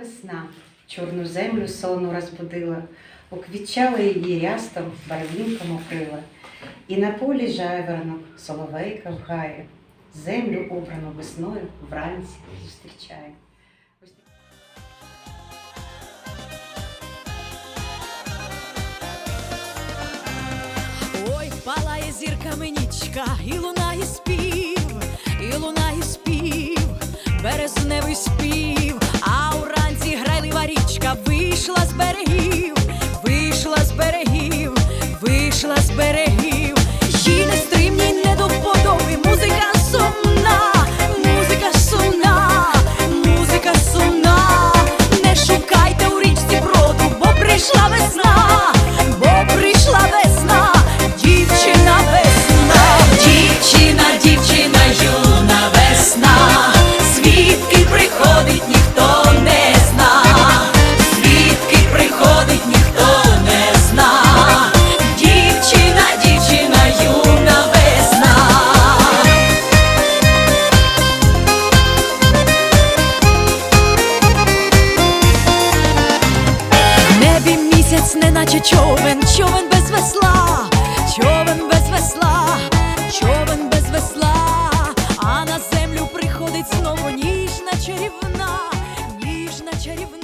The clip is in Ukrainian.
весна, чорну землю сонну розбудила, уквітчала її рястом, барвінком укрила. І на полі жайворонок соловейка вгає, землю обрану весною вранці зустрічає. Ой, палає зірками нічка, і лунає спів, і лунає спів, березневий спів, veré. тільки човен, човен без весла, човен без весла, човен без весла, а на землю приходить знову ніжна чарівна, ніжна чарівна.